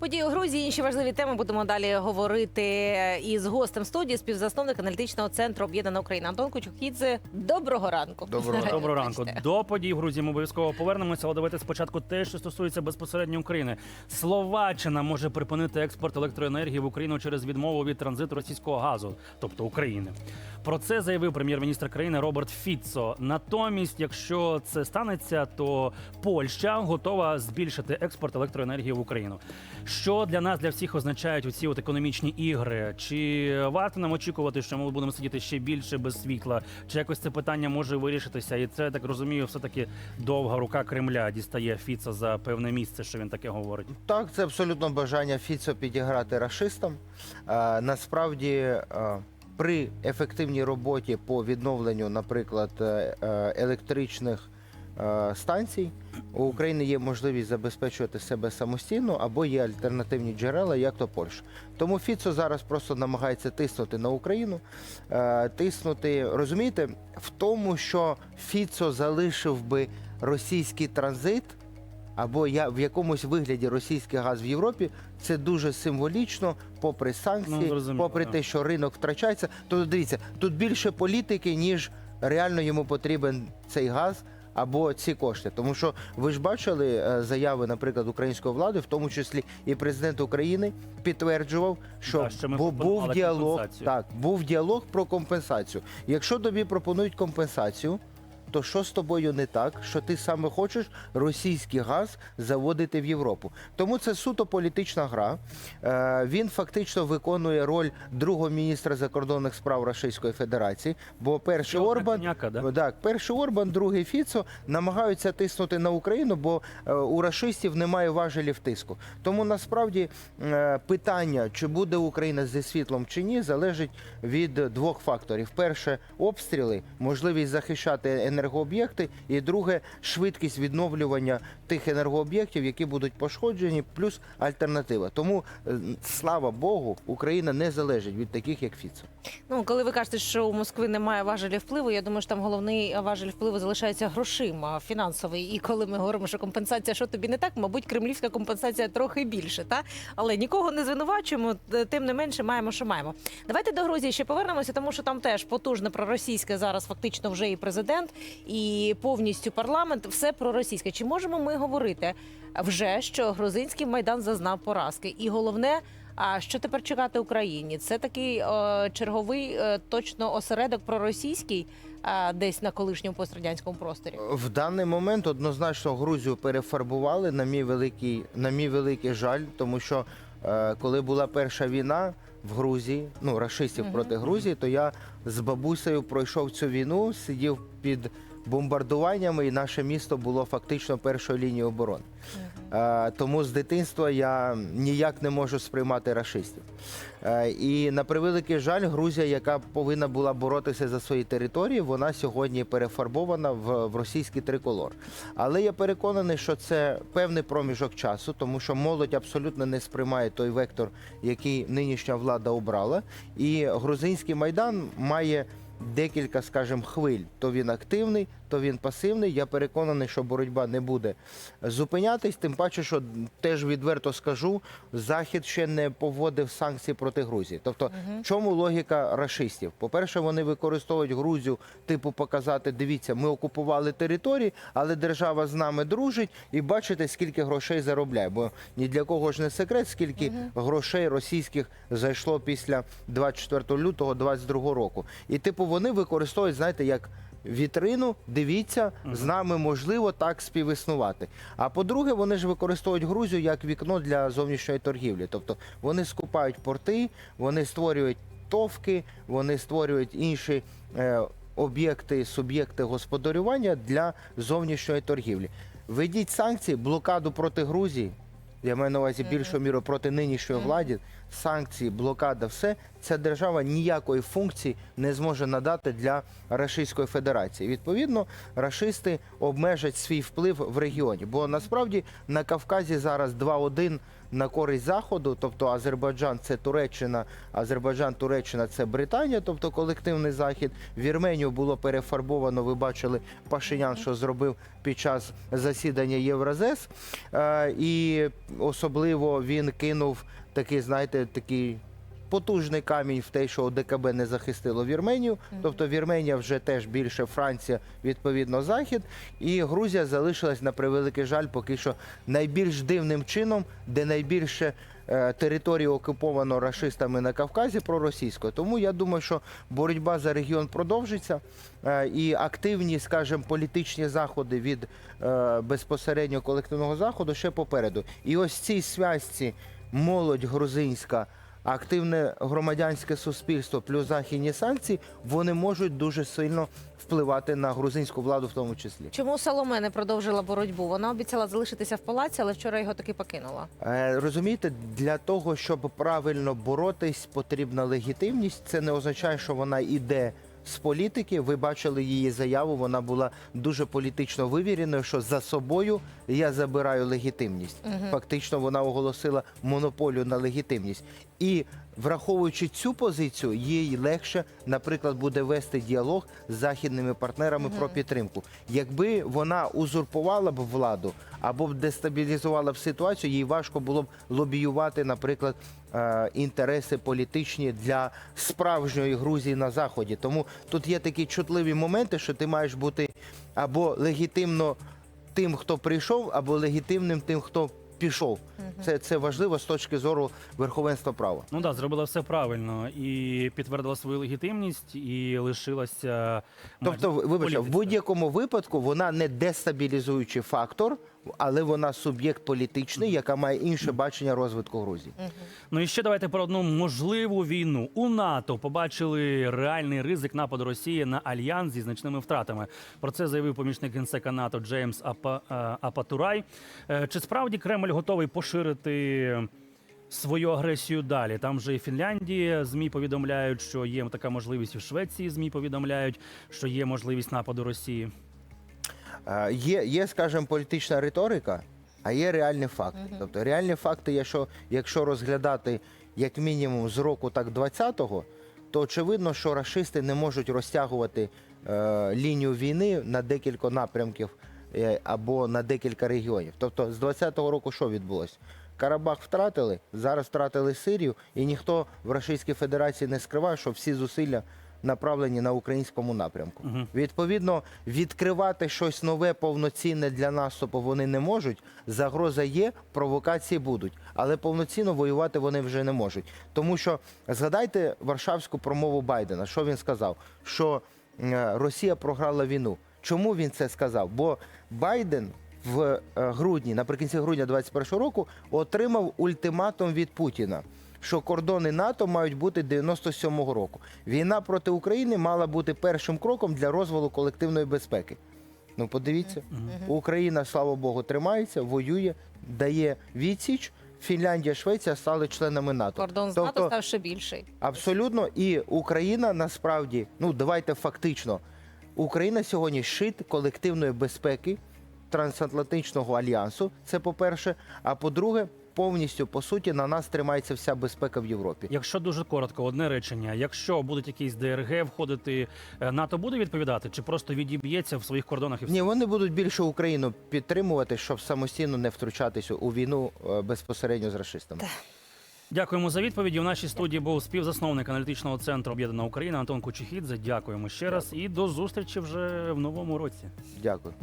Події у Грузії, інші важливі теми будемо далі говорити із гостем студії, співзасновник аналітичного центру Об'єднана Україна Антон Кучухідзе. Доброго ранку. Доброго. Доброго ранку. До подій в Грузії ми обов'язково повернемося, але давайте спочатку те, що стосується безпосередньо України. Словаччина може припинити експорт електроенергії в Україну через відмову від транзиту російського газу, тобто України. Про це заявив прем'єр-міністр країни Роберт Фіцо. Натомість, якщо це станеться, то Польща готова збільшити експорт електроенергії в Україну. Що для нас, для всіх означають оці от економічні ігри? Чи варто нам очікувати, що ми будемо сидіти ще більше без світла? Чи якось це питання може вирішитися? І це так розумію, все таки довга рука Кремля дістає Фіца за певне місце, що він таке говорить. Так, це абсолютно бажання Фіцо підіграти рашистам. Е, насправді, е, при ефективній роботі по відновленню, наприклад, е, е, електричних е, станцій, у України є можливість забезпечувати себе самостійно або є альтернативні джерела, як то Польща. Тому Фіцо зараз просто намагається тиснути на Україну, е, тиснути, розумієте, в тому, що Фіцо залишив би російський транзит. або я в якомусь вигляді російський газ в Європі, це дуже символічно, попри санкції, Ну, попри так. те, що ринок втрачається. То дивіться, тут більше політики, ніж реально йому потрібен цей газ. Або ці кошти, тому що ви ж бачили е, заяви, наприклад, української влади, в тому числі і президент України підтверджував, що да, що ми був діалог. Так, був діалог про компенсацію. Якщо тобі пропонують компенсацію, то що з тобою не так, що ти саме хочеш російський газ заводити в Європу? Тому це суто політична гра. Е, він фактично виконує роль другого міністра закордонних справ Російської Федерації, бо перший Чого Орбан. Коняка, да? Так, перший Орбан, другий Фіцо намагаються тиснути на Україну, бо е, у рашистів немає важелів тиску. Тому насправді е, питання, чи буде Україна зі світлом чи ні, залежить від двох факторів: перше обстріли, можливість захищати енергооб'єкти, і друге швидкість відновлювання тих енергооб'єктів, які будуть пошкоджені, плюс альтернатива. Тому е, слава Богу, Україна не залежить від таких, як Фіцо. Ну, коли ви кажете, що у Москви немає важелі впливу, я думаю, що там головний важель впливу залишається грошима фінансовий. І коли ми говоримо, що компенсація, що тобі не так, мабуть, кремлівська компенсація трохи більше, та але нікого не звинувачуємо. Тим не менше, маємо, що маємо. Давайте до Грузії ще повернемося, тому що там теж потужне проросійське зараз фактично вже і президент, і повністю парламент. Все проросійське. Чи можемо ми говорити вже, що грузинський майдан зазнав поразки? І головне. А що тепер чекати Україні? Це такий е, черговий е, точно осередок проросійський е, десь на колишньому пострадянському просторі. В даний момент однозначно Грузію перефарбували на мій великий, на мій великий жаль, тому що е, коли була перша війна в Грузії, ну рашистів Мгм. проти Грузії, то я з бабусею пройшов цю війну, сидів під бомбардуваннями, і наше місто було фактично першою лінією оборони. Е, Тому з дитинства я ніяк не можу сприймати рашистів. Е, І на превеликий жаль, Грузія, яка повинна була боротися за свої території, вона сьогодні перефарбована в, в російський триколор. Але я переконаний, що це певний проміжок часу, тому що молодь абсолютно не сприймає той вектор, який нинішня влада обрала. І грузинський майдан має. Декілька, скажімо, хвиль. То він активний, то він пасивний. Я переконаний, що боротьба не буде зупинятись. Тим паче, що теж відверто скажу, Захід ще не поводив санкції проти Грузії. Тобто, в чому логіка рашистів? По-перше, вони використовують Грузію, типу, показати: дивіться, ми окупували території, але держава з нами дружить, і бачите, скільки грошей заробляє. Бо ні для кого ж не секрет, скільки грошей російських зайшло після 24 лютого 22 року. І типу вони використовують, знаєте, як. Вітрину, дивіться, з нами можливо так співіснувати. А по-друге, вони ж використовують Грузію як вікно для зовнішньої торгівлі. Тобто вони скупають порти, вони створюють товки, вони створюють інші е, об'єкти, суб'єкти господарювання для зовнішньої торгівлі. Введіть санкції, блокаду проти Грузії. Я маю на увазі більшу міру проти нинішньої влади, санкції, блокада, все ця держава ніякої функції не зможе надати для Рашистської Федерації. Відповідно, рашисти обмежать свій вплив в регіоні. Бо насправді на Кавказі зараз 2-1 на користь заходу, тобто Азербайджан це Туреччина, Азербайджан, Туреччина це Британія, тобто колективний захід. Вірменію було перефарбовано. Ви бачили Пашинян, що зробив під час засідання Євразес. Е, І особливо він кинув такий, знаєте, такий. Потужний камінь в те, що ОДКБ не захистило Вірменію. Тобто Вірменія вже теж більше Франція, відповідно, Захід. І Грузія залишилась на превеликий жаль, поки що найбільш дивним чином, де найбільше е, території окуповано рашистами на Кавказі проросійською. Тому я думаю, що боротьба за регіон продовжиться е, і активні, скажімо, політичні заходи від е, безпосередньо колективного заходу ще попереду. І ось цій связці молодь грузинська. Активне громадянське суспільство плюс західні санкції вони можуть дуже сильно впливати на грузинську владу, в тому числі. Чому Соломе не продовжила боротьбу? Вона обіцяла залишитися в палаці, але вчора його таки покинула. Е, Розумієте, для того, щоб правильно боротись, потрібна легітимність. Це не означає, що вона йде з політики. Ви бачили її заяву. Вона була дуже політично вивіреною, що за собою я забираю легітимність. Фактично, вона оголосила монополію на легітимність. І враховуючи цю позицію, їй легше, наприклад, буде вести діалог з західними партнерами про підтримку. Якби вона узурпувала б владу або б дестабілізувала б ситуацію, їй важко було б лобіювати, наприклад, е, інтереси політичні для справжньої Грузії на заході. Тому тут є такі чутливі моменти, що ти маєш бути або легітимно тим, хто прийшов, або легітимним тим, хто пішов. Це, це важливо з точки зору верховенства права. Ну так, зробила все правильно і підтвердила свою легітимність, і лишилася. Тобто, ви- вибачте, в будь-якому випадку вона не дестабілізуючий фактор, але вона суб'єкт політичний, яка має інше бачення розвитку Грузії. Ну і ще давайте про одну можливу війну. У НАТО побачили реальний ризик нападу Росії на альянс зі значними втратами. Про це заявив помічник генсека НАТО Джеймс е, Апатурай. Е, Чи справді Кремль готовий поширити? Свою агресію далі. Там же і Фінляндії ЗМІ повідомляють, що є така можливість і в Швеції. ЗМІ повідомляють, що є можливість нападу Росії. Е, Є, є, скажімо, політична риторика, а є реальні факти. Тобто реальні факти, якщо, якщо розглядати як мінімум з року так 20-го, то очевидно, що рашисти не можуть розтягувати е, лінію війни на декілька напрямків е, або на декілька регіонів. Тобто з 20-го року що відбулося? Карабах втратили, зараз втратили Сирію, і ніхто в Російській Федерації не скриває, що всі зусилля направлені на українському напрямку. Мгм. Відповідно, відкривати щось нове, повноцінне для наступу вони не можуть. Загроза є, провокації будуть, але повноцінно воювати вони вже не можуть. Тому що згадайте Варшавську промову Байдена. Що він сказав? Що е, Росія програла війну. Чому він це сказав? Бо Байден в е, грудні, наприкінці грудня 2021 року, отримав ультиматум від Путіна. Що кордони НАТО мають бути 97-го року. Війна проти України мала бути першим кроком для розвалу колективної безпеки. Ну, подивіться, Україна, слава Богу, тримається, воює, дає відсіч. Фінляндія, Швеція стали членами НАТО. Кордон з НАТО став ще більший. Абсолютно, і Україна насправді, ну давайте фактично, Україна сьогодні щит колективної безпеки трансатлантичного альянсу. Це по-перше. А по-друге, повністю по суті на нас тримається вся безпека в Європі. Якщо дуже коротко, одне речення: якщо будуть якісь ДРГ входити, е, НАТО буде відповідати, чи просто відіб'ється в своїх кордонах і все? Ні, вони будуть більше Україну підтримувати, щоб самостійно не втручатися у війну е, безпосередньо з расистами. Дякуємо за відповіді. У нашій студії був співзасновник аналітичного центру Об'єднана Україна Антон Кучехідзе. Дякуємо ще раз і до зустрічі вже в новому році. Дякую.